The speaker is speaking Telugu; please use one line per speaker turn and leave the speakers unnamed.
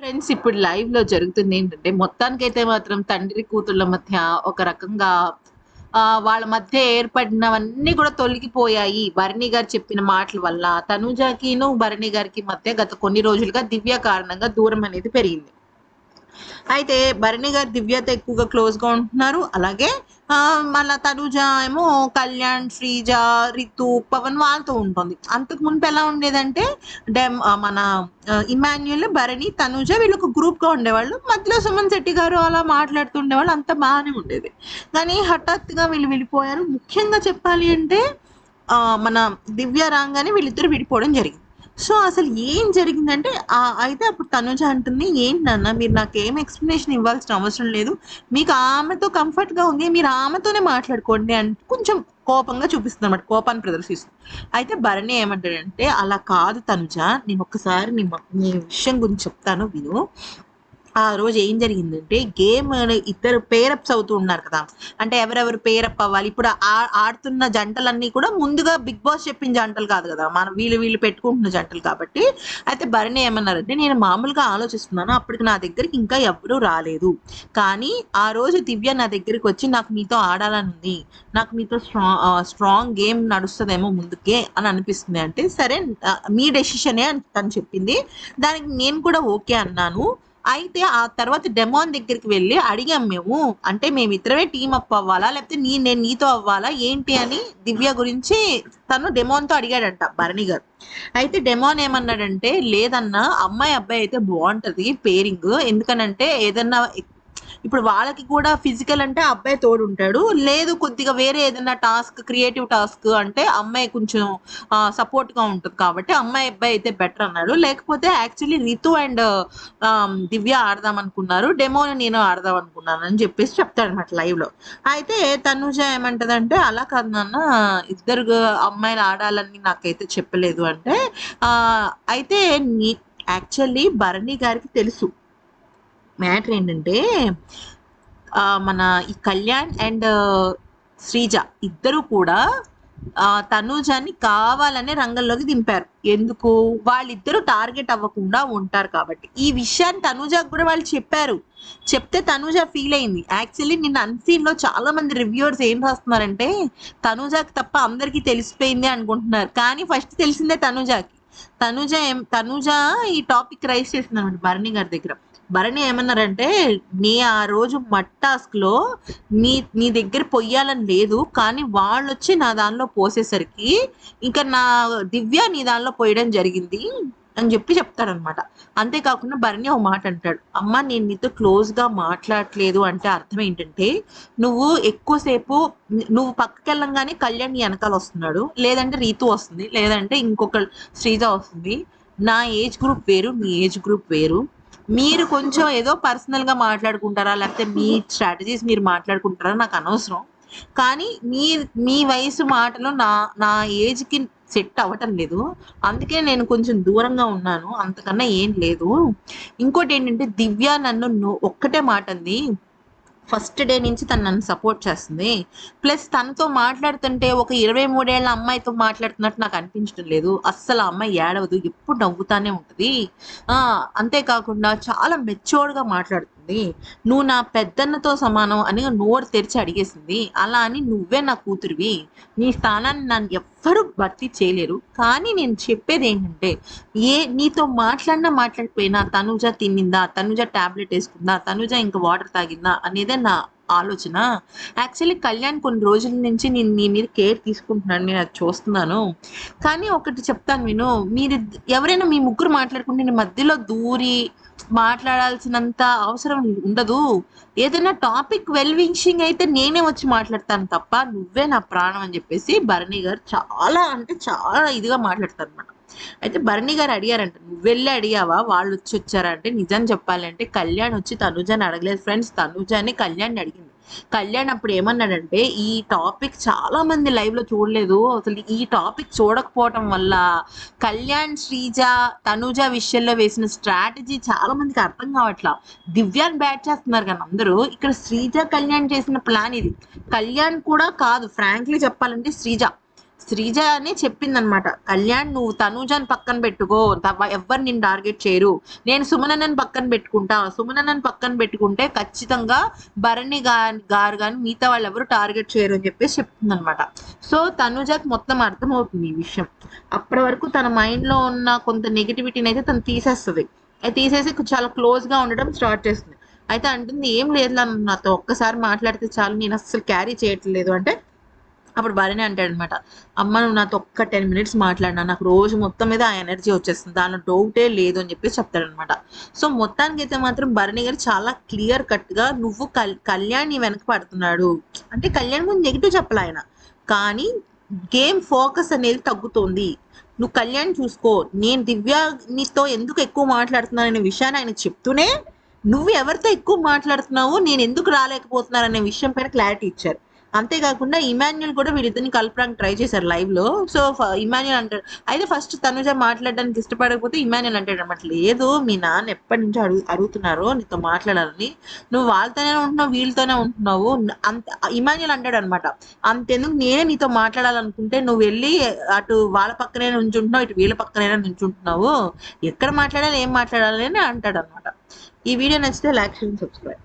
ఫ్రెండ్స్ ఇప్పుడు లైవ్లో జరుగుతుంది ఏంటంటే మొత్తానికైతే మాత్రం తండ్రి కూతుళ్ళ మధ్య ఒక రకంగా ఆ వాళ్ళ మధ్య ఏర్పడినవన్నీ కూడా తొలగిపోయాయి. భరణి గారు చెప్పిన మాటల వల్ల తనుజాకిను భరణి గారికి మధ్య గత కొన్ని రోజులుగా దివ్య కారణంగా దూరం అనేది పెరిగింది. అయితే భరణి గారు దివ్యత ఎక్కువగా క్లోజ్గా ఉంటున్నారు. అలాగే మళ్ళీ తనుజ ఏమో కళ్యాణ్ శ్రీజ రితు పవన్ వాళ్ళతో ఉంటుంది. అంతకు మునుపు ఎలా ఉండేదంటే డెమ్ మన ఇమాన్యుల్ భరణి తనుజ వీళ్ళు ఒక ఉండేవాళ్ళు. మధ్యలో సుమన్ శెట్టి గారు అలా మాట్లాడుతుండేవాళ్ళు అంత బాగానే ఉండేది. కానీ హఠాత్తుగా వీళ్ళు వెళ్ళిపోయారు ముఖ్యంగా చెప్పాలి అంటే మన దివ్య రాగానే వీళ్ళిద్దరు విడిపోవడం జరిగింది. సో అసలు ఏం జరిగిందంటే అయితే అప్పుడు తనుజ అంటుంది ఏంటి నాన్న మీరు నాకు ఏం ఎక్స్ప్లెనేషన్ ఇవ్వాల్సిన అవసరం లేదు. మీకు ఆమెతో కంఫర్ట్గా ఉంది మీరు ఆమెతోనే మాట్లాడుకోండి అని కొంచెం కోపంగా చూపిస్తుంది అనమాట కోపాన్ని ప్రదర్శిస్తుంది. అయితే భరణి ఏమంటాడంటే అలా కాదు తనుజ నేను ఒక్కసారి నీ విషయం గురించి చెప్తాను విను. ఆ రోజు ఏం జరిగిందంటే గేమ్ ఇద్దరు పేరప్స్ అవుతూ ఉన్నారు కదా. అంటే ఎవరెవరు పేరప్ అవ్వాలి? ఇప్పుడు ఆ- ఆడుతున్న జంటలన్నీ కూడా ముందుగా బిగ్ బాస్ చెప్పిన జంటలు కాదు కదా. మనం వీళ్ళు వీళ్ళు పెట్టుకుంటున్న జంటలు కాబట్టి. అయితే భరణి ఏమన్నారంటే నేను మామూలుగా ఆలోచిస్తున్నాను. అప్పటికి నా దగ్గరికి ఇంకా ఎవరూ రాలేదు. కానీ ఆ రోజు దివ్య నా దగ్గరికి వచ్చి నాకు మీతో ఆడాలని ఉంది. నాకు మీతో స్ట్రాంగ్ స్ట్రాంగ్ గేమ్ నడుస్తుందేమో ముందుకే అని అనిపిస్తుంది. అంటే సరే మీ డెసిషనే అని తను చెప్పింది. దానికి నేను కూడా ఓకే అన్నాను. అయితే ఆ తర్వాత డెమోన్ దగ్గరికి వెళ్ళి అడిగాం మేము అంటే మేము ఇద్దరమే టీం అప్ అవ్వాలా? లేకపోతే నీ నేను నీతో అవ్వాలా? ఏంటి అని దివ్య గురించి తను డెమోన్తో అడిగాడంట భరణి గారు. అయితే డెమోన్ ఏమన్నాడంటే లేదన్నా అమ్మాయి అబ్బాయి అయితే బాగుంటది పేరింగ్. ఎందుకనంటే ఏదన్నా ఇప్పుడు వాళ్ళకి కూడా ఫిజికల్ అంటే అబ్బాయి తోడు ఉంటాడు లేదు కొద్దిగా వేరే ఏదైనా టాస్క్ క్రియేటివ్ టాస్క్ అంటే అమ్మాయి కొంచెం సపోర్ట్గా ఉంటుంది కాబట్టి అమ్మాయి అబ్బాయి అయితే బెటర్ అన్నాడు. లేకపోతే యాక్చువల్లీ రితు అండ్ దివ్య ఆడదాం అనుకున్నారు. డెమోని నేను ఆడదాం అనుకున్నాను అని చెప్పేసి చెప్తాడు అనమాట లైవ్లో. అయితే తనుజ ఏమంటదంటే అలా కాదు నాన్న ఇద్దరు అమ్మాయిలు ఆడాలని నాకైతే చెప్పలేదు. అంటే అయితే నీ యాక్చువల్లీ భరణి గారికి తెలుసు. మ్యాటర్ ఏంటంటే మన ఈ కళ్యాణ్ అండ్ శ్రీజ ఇద్దరు కూడా తనూజాన్ని కావాలనే రంగంలోకి దింపారు. ఎందుకు? వాళ్ళిద్దరూ టార్గెట్ అవ్వకుండా ఉంటారు కాబట్టి. ఈ విషయాన్ని తనూజాకు కూడా వాళ్ళు చెప్పారు. చెప్తే తనూజ ఫీల్ అయింది. యాక్చువల్లీ నిన్న అన్సీన్లో చాలా మంది రివ్యూవర్స్ ఏం రాస్తున్నారంటే తనూజాకి తప్ప అందరికీ తెలిసిపోయింది అనుకుంటున్నారు. కానీ ఫస్ట్ తెలిసిందే తనూజాకి. తనుజ ఏం ఈ టాపిక్ రైస్ చేసిందనమాట భరణి గారి దగ్గర. భరణి ఏమన్నారంటే నీ ఆ రోజు మట్ టాస్క్లో నీ నీ దగ్గర పొయ్యాలని లేదు కానీ వాళ్ళు వచ్చి నా దానిలో పోసేసరికి ఇంకా నా దివ్య నీ దానిలో పోయడం జరిగింది. అని చెప్పి చెప్తాడనమాట. అంతేకాకుండా భరణి ఒక మాట అంటాడు. అమ్మ నేను నీతో క్లోజ్గా మాట్లాడట్లేదు. అంటే అర్థం ఏంటంటే నువ్వు ఎక్కువసేపు నువ్వు పక్కకి వెళ్ళంగానే కళ్యాణ్ నీ వెనకాల వస్తున్నాడు. లేదంటే రీతు వస్తుంది. లేదంటే ఇంకొక శ్రీజ వస్తుంది. నా ఏజ్ గ్రూప్ వేరు మీ ఏజ్ గ్రూప్ వేరు. మీరు కొంచెం ఏదో పర్సనల్గా మాట్లాడుకుంటారా? లేకపోతే మీ స్ట్రాటజీస్ మీరు మాట్లాడుకుంటారా? నాకు అనవసరం. కానీ మీ మీ వయసు మాటలు నా నా ఏజ్కి సెట్ అవ్వటం లేదు. అందుకే నేను కొంచెం దూరంగా ఉన్నాను. అంతకన్నా ఏం లేదు. ఇంకోటి ఏంటంటే దివ్య నన్ను ఒక్కటే మాట అంది. ఫస్ట్ డే నుంచి తను నన్ను సపోర్ట్ చేస్తుంది. ప్లస్ తనతో మాట్లాడుతుంటే ఒక ఇరవై మూడేళ్ళ అమ్మాయితో మాట్లాడుతున్నట్టు నాకు అనిపించడం లేదు. అస్సలు ఆ అమ్మాయి ఏడవదు. ఎప్పుడు నవ్వుతానే ఉంటుంది. ఆ అంతేకాకుండా చాలా మెచ్యూర్డ్గా గా మాట్లాడుతుంది నువ్వు నా పెద్దన్నతో సమానం అని నోరు తెరిచి అడిగేసింది. అలా అని నువ్వే నా కూతురివి. నీ స్థానాన్ని నన్ను ఎవ్వరూ భర్తీ చేయలేరు. కానీ నేను చెప్పేది ఏంటంటే ఏ నీతో మాట్లాడినా మాట్లాడిపోయినా తనుజ తిన్నిందా? తనుజ టాబ్లెట్ వేసుకుందా? తనుజ ఇంకా వాటర్ తాగిందా? అనేదే నా ఆలోచన. యాక్చువల్లీ కళ్యాణ్ కొన్ని రోజుల నుంచి నేను నీ మీద కేర్ తీసుకుంటున్నాను నేను అది చూస్తున్నాను. కానీ ఒకటి చెప్తాను విను మీరు ఎవరైనా మీ ముగ్గురు మాట్లాడుకుంటే నేను మధ్యలో దూరి మాట్లాడాల్సినంత అవసరం ఉండదు. ఏదైనా టాపిక్ వెల్ విషింగ్ అయితే నేనే వచ్చి మాట్లాడతాను తప్ప నువ్వే నా ప్రాణం అని చెప్పేసి భరణి గారు చాలా అంటే చాలా ఇదిగా మాట్లాడతారు అనమాట అయితే భరణి గారు అడిగారంట వెళ్ళి అడిగావా? వాళ్ళు వచ్చి వచ్చారంటే నిజం చెప్పాలంటే కళ్యాణ్ వచ్చి తనుజని అడగలేదు. ఫ్రెండ్స్ తనుజని కళ్యాణ్ అడిగింది. కళ్యాణ్ అప్పుడు ఏమన్నాడంటే ఈ టాపిక్ చాలా మంది లైవ్లో చూడలేదు. అసలు ఈ టాపిక్ చూడకపోవటం వల్ల కళ్యాణ్ శ్రీజ తనుజ విషయంలో వేసిన స్ట్రాటజీ చాలా మందికి అర్థం కావట్లా. దివ్యాన్ బ్యాట్ చేస్తున్నారు కానీ అందరూ ఇక్కడ శ్రీజ కళ్యాణ్ చేసిన ప్లాన్ ఇది. కళ్యాణ్ కూడా కాదు ఫ్రాంక్లీ చెప్పాలంటే శ్రీజ. శ్రీజ అని చెప్పిందనమాట. కళ్యాణ్ నువ్వు తనూజని పక్కన పెట్టుకో. తవ- ఎవ్వరు నేను టార్గెట్ చేయరు. నేను సుమనన్నని పక్కన పెట్టుకుంటా. సుమనన్నని పక్కన పెట్టుకుంటే ఖచ్చితంగా భరణి గా- గారు కానీ మిగతా వాళ్ళు ఎవరు టార్గెట్ చేయరు అని చెప్పేసి చెప్తుందనమాట. సో తనుజాకి మొత్తం అర్థమవుతుంది ఈ విషయం. అప్పటి వరకు తన మైండ్లో ఉన్న కొంత నెగిటివిటీని అయితే తను తీసేస్తుంది. అది తీసేసి చాలా క్లోజ్గా ఉండడం స్టార్ట్ చేస్తుంది. అయితే అంటుంది ఏం లేదు నాతో ఒక్కసారి మాట్లాడితే చాలు. నేను అస్సలు క్యారీ చేయట్లేదు. అంటే అప్పుడు భరణి అంటాడనమాట అమ్మ నువ్వు నాతో ఒక్క టెన్ మినిట్స్ మాట్లాడినా నాకు రోజు మొత్తం మీద ఆ ఎనర్జీ వచ్చేస్తుంది దానిలో డౌటే లేదు అని చెప్పి చెప్తాడనమాట. సో మొత్తానికి అయితే మాత్రం భరణి గారు చాలా క్లియర్ కట్గా నువ్వు కల్ కళ్యాణ్ నీ వెనక పడుతున్నాడు. అంటే కళ్యాణ్ ముందు నెగిటివ్ చెప్పలే ఆయన. కానీ గేమ్ ఫోకస్ అనేది తగ్గుతోంది. నువ్వు కళ్యాణ్ చూసుకో నేను దివ్య నీతో ఎందుకు ఎక్కువ మాట్లాడుతున్నాను అనే విషయాన్ని ఆయన చెప్తూనే నువ్వు ఎవరితో ఎక్కువ మాట్లాడుతున్నావు నేను ఎందుకు రాలేకపోతున్నాను అనే విషయం పైన క్లారిటీ ఇచ్చారు. అంతేకాకుండా ఇమాన్యుల్ కూడా వీళ్ళిద్దరిని కలపడానికి ట్రై చేశారు లైవ్లో. సో ఇమాన్యుల్ అంటాడు అయితే ఫస్ట్ తనుజ మాట్లాడడానికి ఇష్టపడకపోతే ఇమాన్యుల్ అంటాడు అనమాట లేదు మీ నాన్న ఎప్పటి నుంచో అడుగు అడుగుతున్నారు నీతో మాట్లాడాలని. నువ్వు వాళ్ళతోనే ఉంటున్నావు వీళ్ళతోనే ఉంటున్నావు. అంత ఇమాన్యుల్ అంటాడు అనమాట అంతెందుకు నేనే నీతో మాట్లాడాలనుకుంటే నువ్వు వెళ్ళి అటు వాళ్ళ పక్కనే నుంచుంటున్నావు ఇటు వీళ్ళ పక్కనే నుంచుంటున్నావు. ఎక్కడ మాట్లాడాలి ఏం మాట్లాడాలి అని అంటాడు అనమాట. ఈ వీడియో నచ్చితే లైక్ చేయండి సబ్స్క్రైబ్.